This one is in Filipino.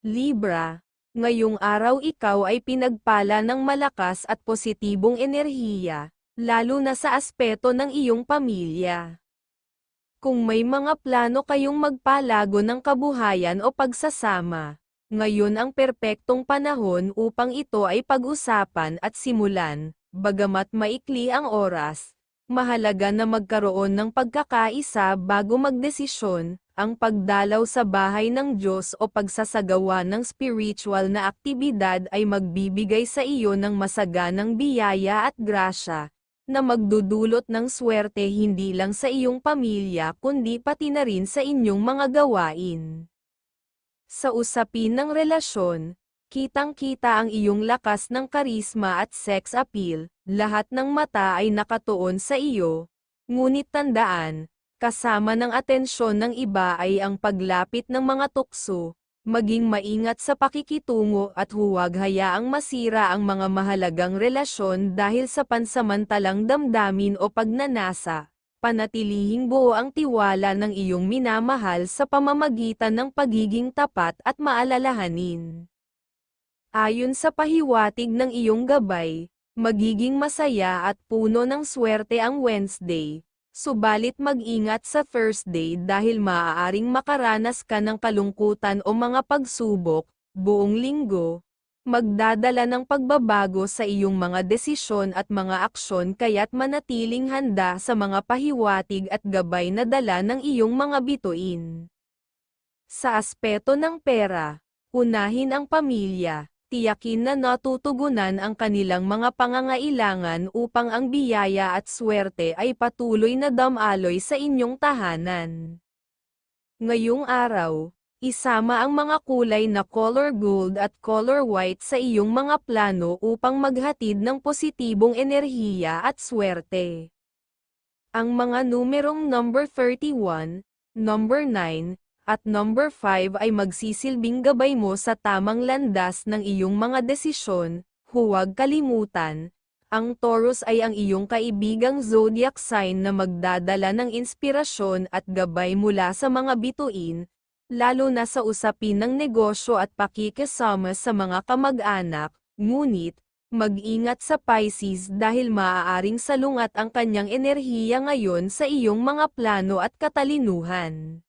Libra, ngayong araw ikaw ay pinagpala ng malakas at positibong enerhiya, lalo na sa aspeto ng iyong pamilya. Kung may mga plano kayong magpalago ng kabuhayan o pagsasama, ngayon ang perpektong panahon upang ito ay pag-usapan at simulan, bagamat maikli ang oras, mahalaga na magkaroon ng pagkakaisa bago magdesisyon, ang pagdalaw sa bahay ng Diyos o pagsasagawa ng spiritual na aktibidad ay magbibigay sa iyo ng masaganang biyaya at grasya, na magdudulot ng swerte hindi lang sa iyong pamilya kundi pati na rin sa inyong mga gawain. Sa usapin ng relasyon, kitang-kita ang iyong lakas ng karisma at sex appeal, lahat ng mata ay nakatuon sa iyo, ngunit tandaan, kasama ng atensyon ng iba ay ang paglapit ng mga tukso, maging maingat sa pakikitungo at huwag hayaang masira ang mga mahalagang relasyon dahil sa pansamantalang damdamin o pagnanasa. Panatilihing buo ang tiwala ng iyong minamahal sa pamamagitan ng pagiging tapat at maalalahanin. Ayon sa pahiwatig ng iyong gabay, magiging masaya at puno ng swerte ang Wednesday, Subalit mag-ingat sa Thursday dahil maaaring makaranas ka ng kalungkutan o mga pagsubok, buong linggo, magdadala ng pagbabago sa iyong mga desisyon at mga aksyon kaya't manatiling handa sa mga pahiwatig at gabay na dala ng iyong mga bituin. Sa aspeto ng pera, unahin ang pamilya, tiyakin na natutugunan ang kanilang mga pangangailangan upang ang biyaya at swerte ay patuloy na damaloy sa inyong tahanan. Ngayong araw, isama ang mga kulay na color gold at color white sa iyong mga plano upang maghatid ng positibong enerhiya at swerte. Ang mga numerong number 31, number 9, at number 5 ay magsisilbing gabay mo sa tamang landas ng iyong mga desisyon, huwag kalimutan, ang Taurus ay ang iyong kaibigang zodiac sign na magdadala ng inspirasyon at gabay mula sa mga bituin, lalo na sa usapin ng negosyo at pakikisama sa mga kamag-anak, ngunit, mag-ingat sa Pisces dahil maaaring salungat ang kanyang enerhiya ngayon sa iyong mga plano at katalinuhan.